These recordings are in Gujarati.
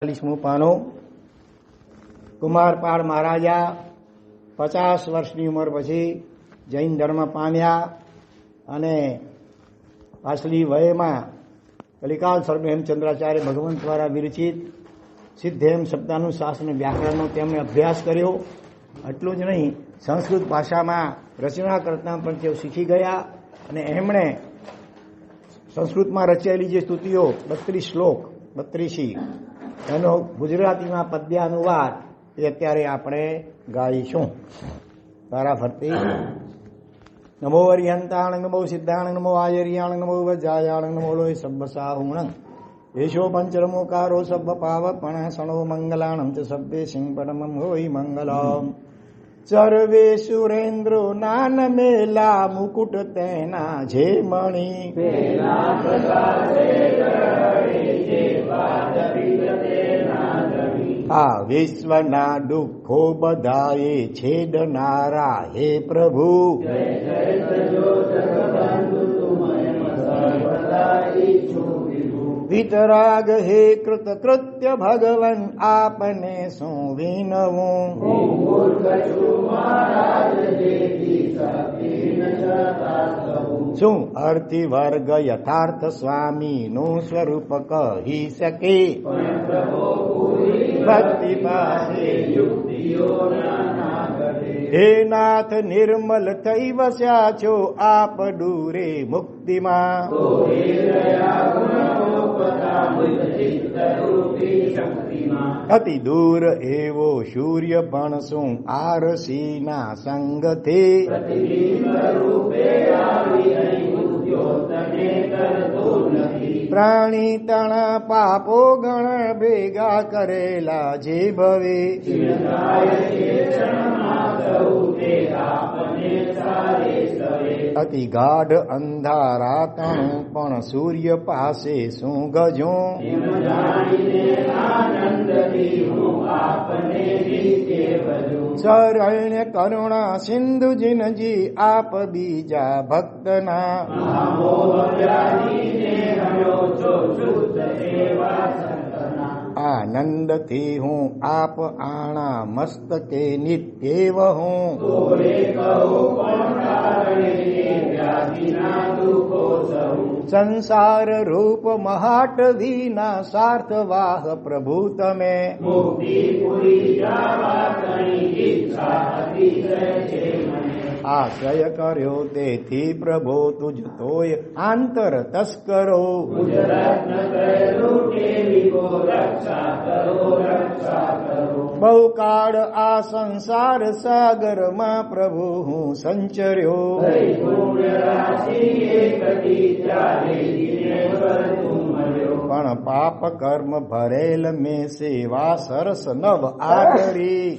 ચાલીસમું પાનું. કુમારપાળ મહારાજા પચાસ વર્ષની ઉંમર પછી જૈન ધર્મ પામ્યા અને પાછલી વયમાં કલિકાલ સર્વ હેમચંદ્રાચાર્ય ભગવંત દ્વારા વિરચિત સિદ્ધેમ શબ્દાનું શાસન વ્યાકરણનો તેમણે અભ્યાસ કર્યો. એટલું જ નહીં, સંસ્કૃત ભાષામાં રચના કરતા પણ તેઓ શીખી ગયા અને એમણે સંસ્કૃતમાં રચાયેલી જે સ્તુતિઓ, બત્રીસ શ્લોક, બત્રીસી એનો ગુજરાતીમાં પદ્ય અનુવાદ એ અત્યારે આપણે ગાઈશું. તારા ફરતી. નમો અરિહંતાણ નમો સિદ્ધાણ, નમો આયરિયાણ, નમો વજાયાણ નમો લોય પંચરમો કારો પંચરમોકારો સબ્બ પાવપણ સણો મંગલાણમ ચ સભ્ય સિંહ પરમમ હોય મંગલમ. સર્વે સુરેન્દ્રો નાન મેલા મુકુટ તેના જે મણી આ વિશ્વના દુઃખો બધાએ છેદનારા હે પ્રભુ वितराग हे कृत कृतकृत्य भगवन् सु सुनवो वर्ग यथार्थ स्वामी नो स्वरूप स्वामिनो स्वरूपक हि शके भक्तिपा હે નાથ નિર્મલ થઈ વસ્યા છો આપ દૂરે મુક્તિમાં. અતિ દૂર એવો સૂર્ય પણ શું આરસીના સંગથી. પ્રાણી તણા પાપો ગણ ભેગા કરેલા જે ભવે. અતિ ગાઢ અંધારા તણું પણ સૂર્ય પાસે શું ગજો શરણ્ય કરુણા સિંધુ જીનજી આપ બીજા ભક્તના. આનંદથી હું આપ આણા મસ્તકે નિત્યેવ હું. સંસાર રૂપ મહાટ વિના સાર્થવાહ પ્રભુ તમે. આશ્રય કર્યો તેથી પ્રભો તુજ તોય આંતર તસ્કરો. બહુ કાળ આ સંસાર સાગરમાં પ્રભુ હું સંચર્યો. પણ પાપ કર્મ ભરેલ મે સેવા સરસ નવ આદરી.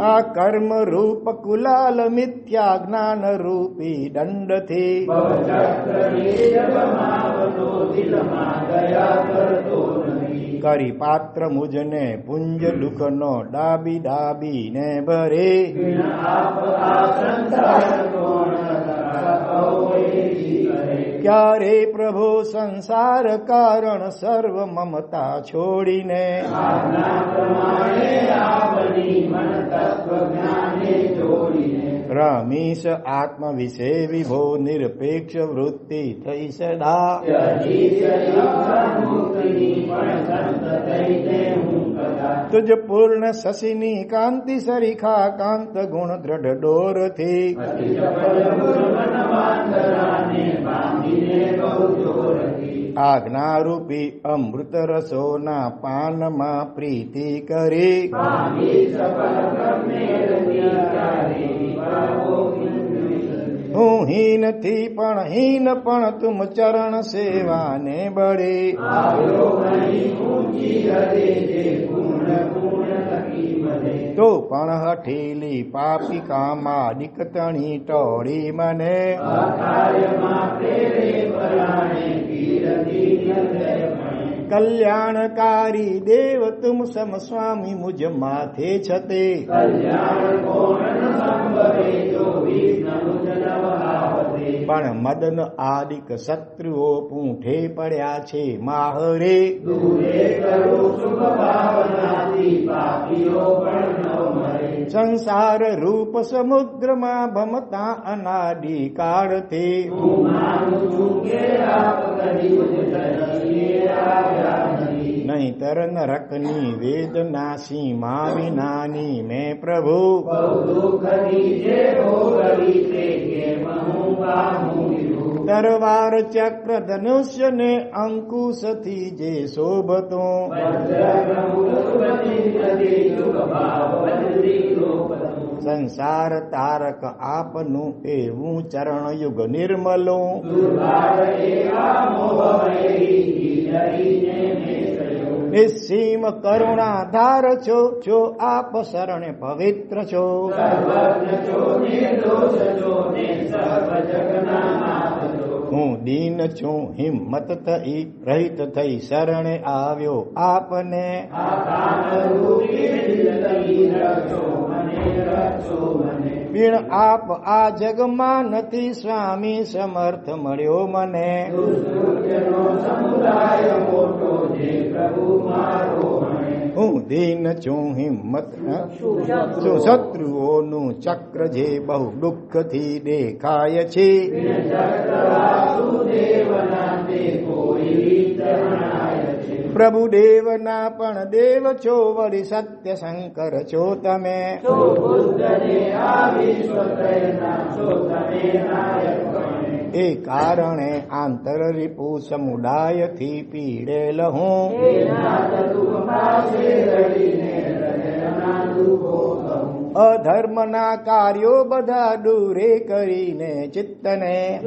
આ કર્મ રૂપ કુલાલ મિથ્યા જ્ઞાન રૂપી દંડથી. કરી પાત્ર મુજને પુંજ દુઃખનો ડાબી ડાબી ને ભરે. ક્યારે પ્રભુ સંસાર કારણ સર્વ મમતા છોડીને? રમીશ આત્મ વિશે વિભો, નિરપેક્ષ વૃત્તિ થઈ સદા. તુજ પૂર્ણ શશિની કાંતિ સરીખા કાંત ગુણ દ્રઢ ડોરથી આજ્ઞારૂપી અમૃત રસોના પાનમાં પ્રીતિ કરી. હું હીનથી પણ હીન પણ તુમ ચરણ સેવાને બળે. તો પણ હઠેલી પાપી કામા ડિકતણી ટોળી મને. કલ્યાણકારી દેવ તુમ સમ સ્વામી મુજ માથે છતે. પણ મદન આદિક શત્રુઓ પૂંઠે પડ્યા છે માહરે. સંસાર રૂપ સમુદ્રમાં ભમતા અનાદિ કાળથી. નહીતર નરકની વેદના સીમા વિનાની મેં પ્રભુ તરવાર ચક્ર ધનુષ્ય ને અંકુશથી જે શોભતો સંસાર તારક આપનું એવું ચરણ યુગ નિર્મલું નિસ્સીમ કરુણા ધાર છો જો આપ શરણે પવિત્ર છો. હું દીન છું, હિંમત થઈ, રહિત થઈ, શરણે આવ્યો આપને. બિણ આપ આ જગમાં નથી સ્વામી, સમર્થ મળ્યો મને. હું દીન છું હિંમત છું શત્રુઓનું ચક્ર જે બહુ દુઃખથી દેખાય છે. પ્રભુ દેવના પણ દેવ છો વળી સત્ય શંકર છો તમે. એ કારણે આંતર રીપુ સમુદાયથી પીડેલ હું. અધર્મના કાર્યો બધા દૂરે કરીને ચિત્તને.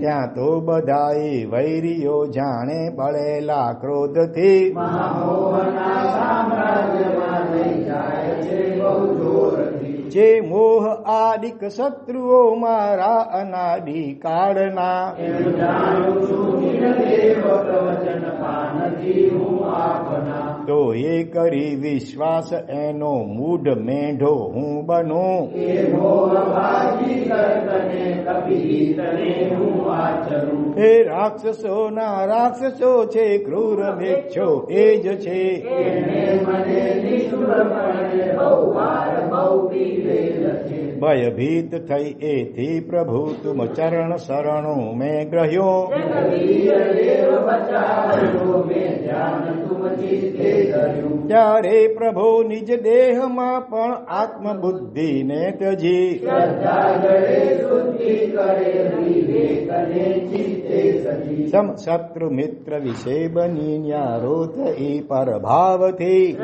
ત્યાં તો બધાએ વૈરીઓ જાણે પડેલા ક્રોધથી. જે મોહ આદિક શત્રુઓ મારા અનાદિ કાળના. તો એ કરી વિશ્વાસ, એનો મૂઢ મેઢો હું બનું. એ રાક્ષસો, ના રાક્ષસો છે, ક્રૂર ભેક્ષો એ જ છે. ભયભીત થઈ એથી પ્રભુ તુમ ચરણ શરણો મેં ગ્રહ્યો ત્યારે પ્રભુ નિજ દેહમાં પણ આત્મબુદ્ધિને ત્યજી સમ શત્રુ મિત્ર વિશે બની ન્યારો એ પર ભાવથી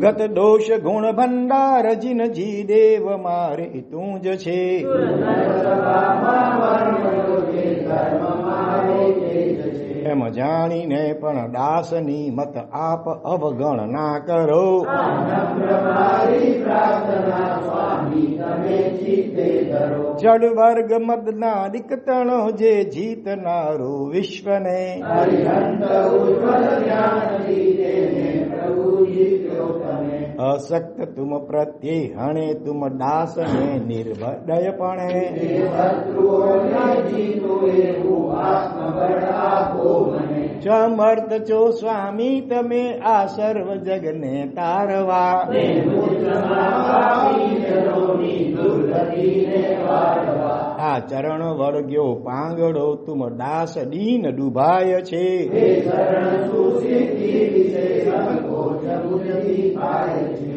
ગત દોષ ગુણ ભંડાર જીન જી દેવ મારે તું જ છે એમ જાણીને પણ દાસની મત આપ અવગણ ના કરો. જડ વર્ગ મદના દિકતણો જે જીતનારું વિશ્વને. અસક્ત તુમ પ્રત્યે હણે તુમ દાસને નિર્ભયપણે સમર્થ છો સ્વામી, તમે આ સર્વ જગને તારવા. આ ચરણ વળગ્યો પાંગડો તુમ દાસ દીન ડુભાય છે.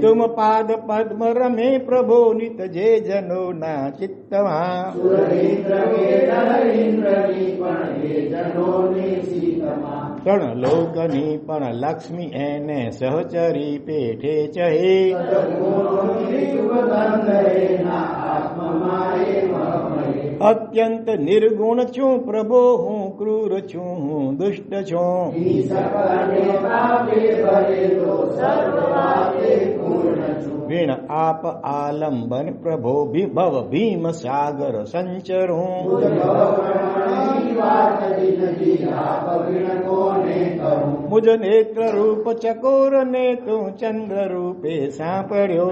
તુમ પાદ પદ્મ રમે પ્રભો, નિત જે જનો ના ચિત્તમાં. ત્રણ લોકની પણ લક્ષ્મી એને સહચરી પેઠે ચહે. અત્યંત નિર્ગુણ છું પ્રભો, હું ક્રૂર છું, હું દુષ્ટ છું. વીણ આપ આલંબન પ્રભો ભી- ભવ ભીમ સાગર સંચરું મુજ ભવપ્રમણની વાત દિનજી આપ વિણ કોને કરું મુજ નેત્ર રૂપ ચકોર ને તું ચંદ્ર રૂપે સાંપડ્યો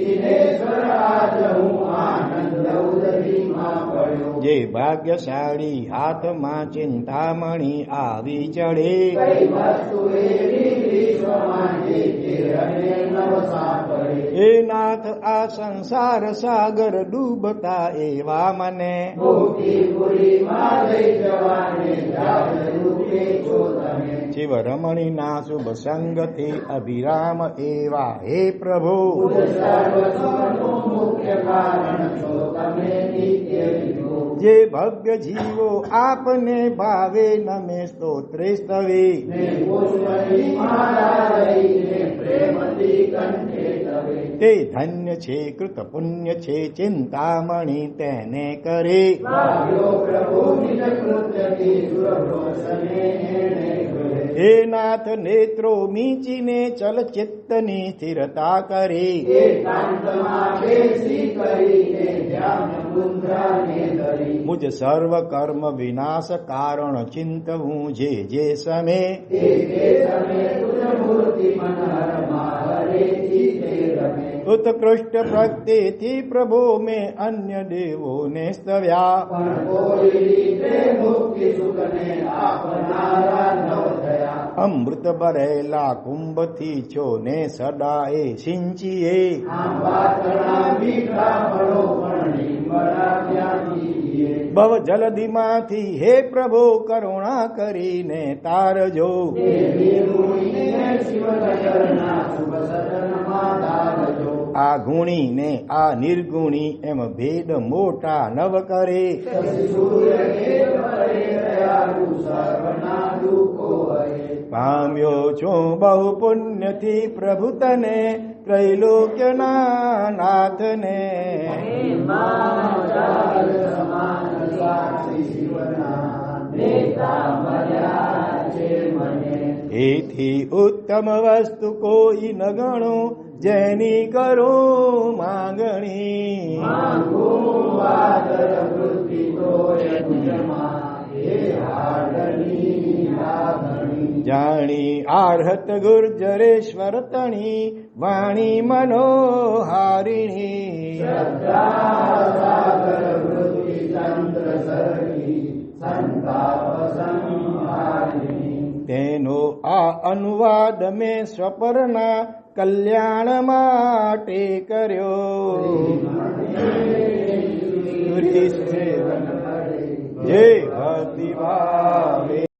દિનેશ્વર આજ હું આનંદ ઉદરીમાં પડ્યો જે ભાગ્યશાળી હાથમાં ચિંતામણી આવી ચડે એ નાથ આ સંસાર સાગર ડૂબતા એવા મને. શિવ રમણી ના શુભ સંગથી અભિરામ એવા. હે પ્રભુ. મુખ્ય કારણ છો તમે જે ભવ્ય જીવો આપને ભાવે નમે સ્તોત્રે સ્તવે. તે ધન્ય છે કૃત પુણ્ય છે ચિંતામણી તેને કરે. હે નાથ નેત્રો મીચીને ચલ ચિત્તની સ્થિરતા કરે. એકાંતમાં બેસી કરીને ધ્યાન મુદ્રાને ધરી. મુજ સર્વ કર્મ વિનાશ કારણ ચિંતવું જે જે સમે. ઉત્કૃષ્ટ પ્રગતિથી પ્રભુ મે અન્ય સ્તવ્યા. આપનારા નવ થયા અમૃત ભરેલા કુંભથી છો ને સદા એ સિંચીએ ભવ જલદીમાંથી હે પ્રભુ કરુણા કરીને તારજો. આ ગુણી દારજો આ નિર્ગુણી એમ ભેદ મોટા નવ કરે. પામ્યો છું બહુ પુણ્યથી પ્રભુ તને ત્રૈલોક્યના નાથને. સમાન એથી ઉત્તમ વસ્તુ કોઈ ન ગણો, જેની કરો માંગણી. જાણી આર્હત ગુર્જરેશ્વર તણી, વાણી મનોહારિણી. તેનો આ અનુવાદ મેં સ્વપરના કલ્યાણ માટે કર્યો. જે ભાવે